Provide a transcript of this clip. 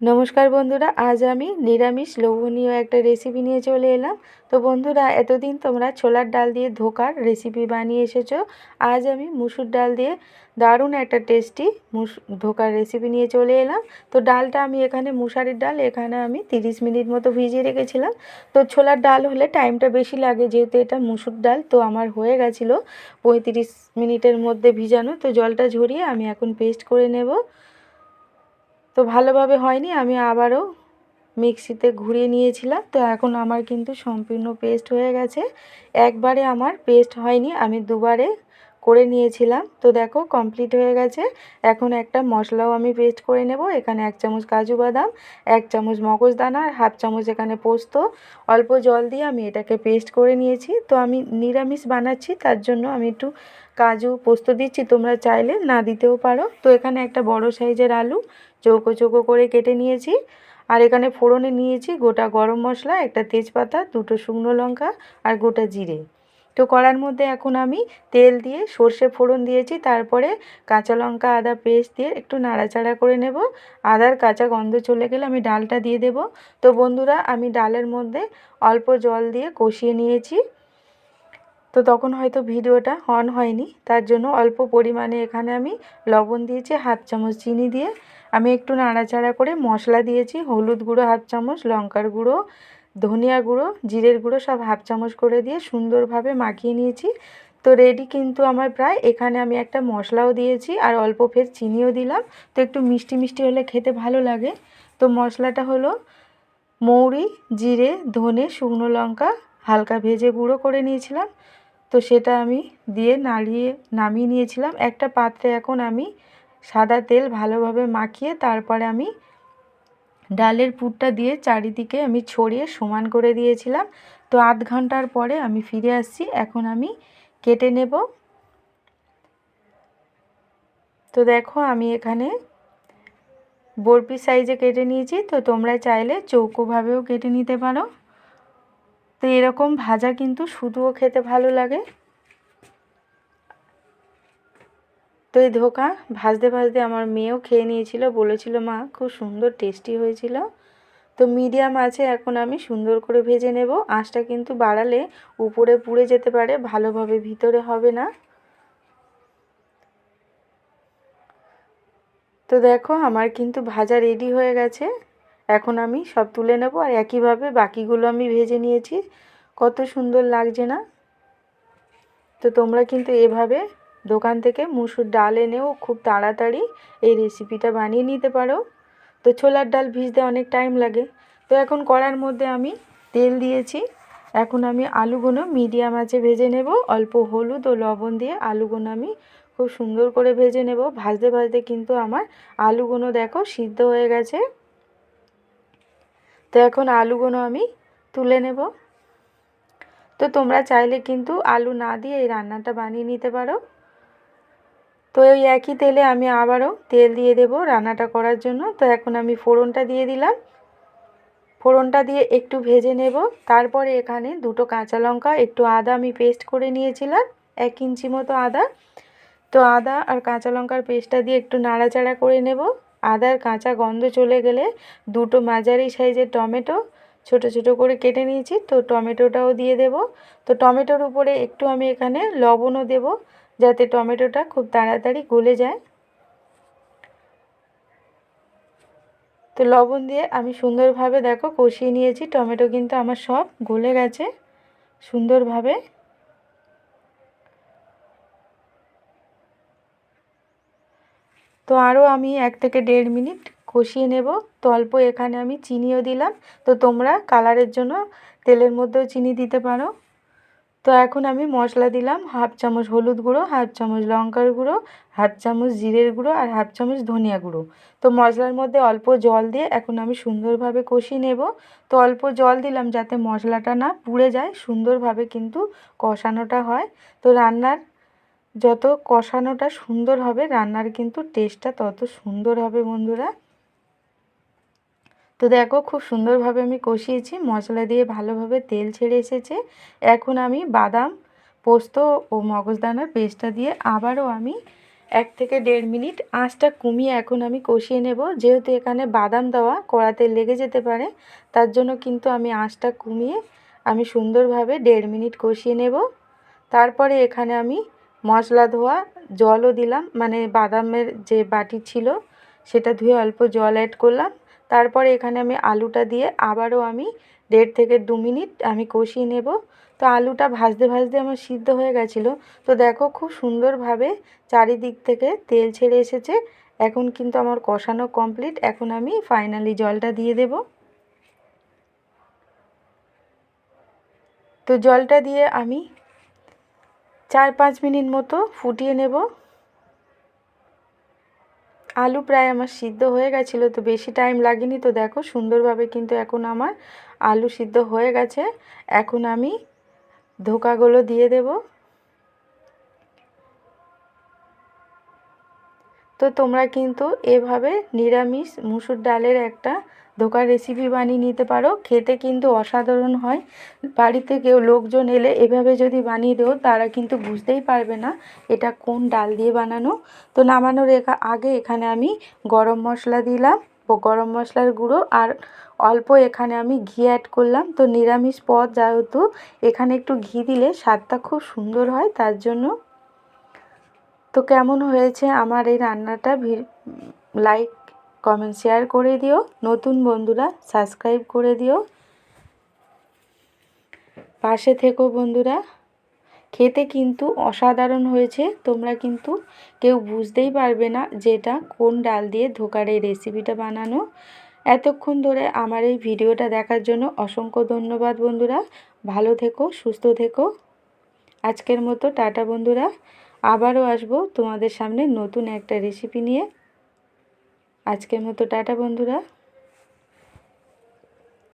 নমস্কার বন্ধুরা, আজ আমি নিরামিষ লোভনীয় একটা রেসিপি নিয়ে চলে এলাম। তো বন্ধুরা, এতদিন তোমরা ছোলার ডাল দিয়ে ধোকার রেসিপি বানিয়ে এসেছ। আজ আমি মুসুর ডাল দিয়ে দারুণ একটা টেস্টি মুস ধোকার রেসিপি নিয়ে চলে এলাম। তো ডালটা আমি এখানে মুসারির ডাল এখানে আমি 30 মিনিট মতো ভিজিয়ে রেখেছিলাম। তো ছোলার ডাল হলে টাইমটা বেশি লাগে, যেহেতু এটা মুসুর ডাল, তো আমার হয়ে গেছিল পঁয়ত্রিশ মিনিটের মধ্যে ভিজানো। তো জলটা ঝরিয়ে আমি এখন পেস্ট করে নেব। তো ভালোভাবে হয়নি, আমি আবারও মিক্সিতে ঘুরিয়ে নিয়েছিলাম। তো এখন আমার কিন্তু সম্পূর্ণ পেস্ট হয়ে গেছে। একবারে আমার পেস্ট হয়নি, আমি দুবারে করে নিয়েছিলাম। তো দেখো কমপ্লিট হয়ে গেছে। এখন একটা মশলাও আমি পেস্ট করে নেব। এখানে এক চামচ কাজু বাদাম, এক চামচ মগজদানা আর হাফ চামচ এখানে পোস্ত। অল্প জল দিয়ে আমি এটাকে পেস্ট করে নিয়েছি। তো আমি নিরামিষ বানাচ্ছি, তার জন্য আমি একটু কাজু, পোস্ত দিচ্ছি। তোমরা চাইলে না দিতেও পারো। তো এখানে একটা বড় সাইজের আলু চৌকো চৌকো করে কেটে নিয়েছি। আর এখানে ফোড়নে নিয়েছি গোটা গরম মশলা, একটা তেজপাতা, দুটো শুকনো লঙ্কা আর গোটা জিরে। তো কড়ার মধ্যে এখন আমি তেল দিয়ে সর্ষে ফোড়ন দিয়েছি, তারপরে কাঁচা লঙ্কা, আদা পেস্ট দিয়ে একটু নাড়াচাড়া করে নেব। আদার কাঁচা গন্ধ চলে গেলে আমি ডালটা দিয়ে দেব। তো বন্ধুরা, আমি ডালের মধ্যে অল্প জল দিয়ে কষিয়ে নিয়েছি। তো তখন হয়তো ভিডিওটা অন হয়নি, তার জন্য অল্প পরিমাণে এখানে আমি লবণ দিয়েছি, হাফ চামচ চিনি দিয়ে। আমি একটু নাড়াচাড়া করে মশলা দিয়েছি, হলুদ গুঁড়ো হাফ চামচ, লঙ্কার গুঁড়ো ধনিয়া গুঁড়ো, জিরের গুঁড়ো সব হাফ চামচ করে দিয়ে সুন্দরভাবে মাখিয়ে নিয়েছি। তো রেডি কিন্তু আমার প্রায়। এখানে আমি একটা মশলাও দিয়েছি আর অল্প ফের চিনিও দিলাম। তো একটু মিষ্টি মিষ্টি হলে খেতে ভালো লাগে। তো মশলাটা হলো মৌরি, জিরে, ধনে, শুকনো লঙ্কা, হালকা ভেজে গুঁড়ো করে নিয়েছিলাম। তো সেটা আমি দিয়ে নাড়িয়ে নামিয়ে নিয়েছিলাম। একটা পাত্রে এখন আমি সাদা তেল ভালোভাবে মাখিয়ে তারপরে আমি ডালের পুরটা দিয়ে চারিদিকে আমি ছড়িয়ে সমান করে দিয়েছিলাম। তো আধ ঘণ্টার পরে আমি ফিরে আসছি। এখন আমি কেটে নেব। তো দেখো, আমি এখানে বরপি সাইজে কেটে নিয়েছি। তো তোমরা চাইলে চৌকোভাবেও কেটে নিতে পারো। তো এরকম ভাজা কিন্তু শুধুও খেতে ভালো লাগে। তো এই ধোকা ভাজতে ভাজতে আমার মেয়েও খেয়ে নিয়েছিল, বলেছিল, মা, খুব সুন্দর টেস্টি হয়েছিল। তো মিডিয়াম আছে, এখন আমি সুন্দর করে ভেজে নেব। আঁচটা কিন্তু বাড়ালে উপরে পুড়ে যেতে পারে, ভালোভাবে ভিতরে হবে না। তো দেখো, আমার কিন্তু ভাজা রেডি হয়ে গেছে। এখন আমি সব তুলে নেব আর একইভাবে বাকিগুলো আমি ভেজে নিয়েছি। কত সুন্দর লাগছে না? তো তোমরা কিন্তু এভাবে দোকান থেকে মুসুর ডাল এনেও খুব তাড়াতাড়ি এই রেসিপিটা বানিয়ে নিতে পারো। তো ছোলার ডাল ভিজতে অনেক টাইম লাগে। তো এখন কড়ার মধ্যে আমি তেল দিয়েছি। এখন আমি আলুগুলো মিডিয়াম আছে ভেজে নেব। অল্প হলুদ ও লবণ দিয়ে আলুগুলো আমি খুব সুন্দর করে ভেজে নেব। ভাজতে ভাজতে কিন্তু আমার আলুগুলো দেখো সিদ্ধ হয়ে গেছে। তো এখন আলুগুলো আমি তুলে নেব। তো তোমরা চাইলে কিন্তু আলু না দিয়ে এই রান্নাটা বানিয়ে নিতে পারো। তো ওই একই তেলে আমি আবারও তেল দিয়ে দেব রান্নাটা করার জন্য। তো এখন আমি ফোড়নটা দিয়ে দিলাম। ফোড়নটা দিয়ে একটু ভেজে নেব। তারপরে এখানে দুটো কাঁচা লঙ্কা, একটু আদা আমি পেস্ট করে নিয়েছিলাম, এক ইঞ্চি মতো আদা। তো আদা আর কাঁচা লঙ্কার পেস্টটা দিয়ে একটু নাড়াচাড়া করে নেব। আদার কাঁচা গন্ধ চলে গেলে দুটো মাঝারি সাইজের টমেটো ছোট ছোট করে কেটে নিয়েছি। তো টমেটোটাও দিয়ে দেব। তো টমেটোর উপরে একটু আমি এখানে লবণও দেব। যাতে টমেটোটা খুব তাড়াতাড়ি গলে যায়। তো লবণ দিয়ে আমি সুন্দরভাবে দেখো কষিয়ে নিয়েছি, টমেটো কিন্তু আমার সব গলে গেছে সুন্দরভাবে। তো আরও আমি এক থেকে দেড় মিনিট কষিয়ে নেব, তো অল্প এখানে আমি চিনিও দিলাম। তো তোমরা কালারের জন্য তেলের মধ্যেও চিনি দিতে পারো। তো এখন আমি মশলা দিলাম হাফ চামচ হলুদ গুঁড়ো, হাফ চামচ লঙ্কার গুঁড়ো, হাফ চামচ জিরের গুঁড়ো আর হাফ চামচ ধনিয়া গুঁড়ো। তো মশলার মধ্যে অল্প জল দিয়ে এখন আমি সুন্দরভাবে কষিয়ে নেব। তো অল্প জল দিলাম যাতে মশলাটা না পুড়ে যায়, সুন্দরভাবে কিন্তু কষানোটা হয়। তো রান্নার যত কষানোটা সুন্দর হবে, রান্নার কিন্তু টেস্টটা তত সুন্দর হবে বন্ধুরা। তো দেখো খুব সুন্দরভাবে আমি কষিয়েছি। মশলা দিয়ে ভালোভাবে তেল ছেড়ে এসেছে। এখন আমি বাদাম, পোস্ত ও মগজদানার পেস্টটা দিয়ে আবারও আমি এক থেকে দেড় মিনিট আঁচটা কমিয়ে এখন আমি কষিয়ে নেব। যেহেতু এখানে বাদাম দেওয়া কড়াতে লেগে যেতে পারে, তার জন্য কিন্তু আমি আঁচটা কমিয়ে আমি সুন্দরভাবে দেড় মিনিট কষিয়ে নেব। তারপরে এখানে আমি মশলা ধোয়া জলও দিলাম মানে বাদামের যে বাটি ছিল সেটা ধুয়ে অল্প জল অ্যাড করলাম। তারপরে এখানে আমি আলুটা দিয়ে আবারও আমি দেড় থেকে দু মিনিট আমি কষিয়ে নেব। তো আলুটা ভাজতে ভাজতে আমার সিদ্ধ হয়ে গেছিল। তো দেখো খুব সুন্দরভাবে চারিদিক থেকে তেল ছেড়ে এসেছে। এখন কিন্তু আমার কষানো কমপ্লিট এখন আমি ফাইনালি জলটা দিয়ে দেব। তো জলটা দিয়ে আমি চার পাঁচ মিনিট মতো ফুটিয়ে নেব। আলু প্রায় আমার সিদ্ধ হয়ে গেছিল, তো বেশি টাইম লাগেনি। তো দেখো, সুন্দরভাবে কিন্তু এখন আমার আলু সিদ্ধ হয়ে গেছে। এখন আমি ধোকাগুলো দিয়ে দেব। তো তোমরা কিন্তু এভাবে নিরামিষ মুসুর ডালের একটা ধোকার রেসিপি বানিয়ে নিতে পারো। খেতে কিন্তু অসাধারণ হয়। বাড়িতে কেউ লোকজন এলে এভাবে যদি বানিয়ে দেও, তারা কিন্তু বুঝতেই পারবে না এটা কোন ডাল দিয়ে বানানো। তো নামানোর আগে এখানে আমি গরম মশলা দিলাম, ও গরম মশলার গুঁড়ো, আর অল্প এখানে আমি ঘি অ্যাড করলাম। তো নিরামিষ পদ যেহেতু, এখানে একটু ঘি দিলে স্বাদটা খুব সুন্দর হয়, তার জন্য। তো কেমন হয়েছে আমার এই রান্নাটা? লাইক কমেন্ট শেয়ার করে দিও। নতুন বন্ধুরা সাবস্ক্রাইব করে দিও। পাশে থেকো বন্ধুরা। খেতে কিন্তু অসাধারণ হয়েছে। তোমরা কিন্তু কেউ বুঝতেই পারবে না যে এটা কোন ডাল দিয়ে ধোকার এই রেসিপিটা বানানো। এতক্ষণ ধরে আমার এই ভিডিওটা দেখার জন্য অসংখ্য ধন্যবাদ বন্ধুরা। ভালো থেকো, সুস্থ থেকো। আজকের মতো টাটা বন্ধুরা। আবারও আসব তোমাদের সামনে নতুন একটা রেসিপি নিয়ে। আজকের মতো টাটা বন্ধুরা।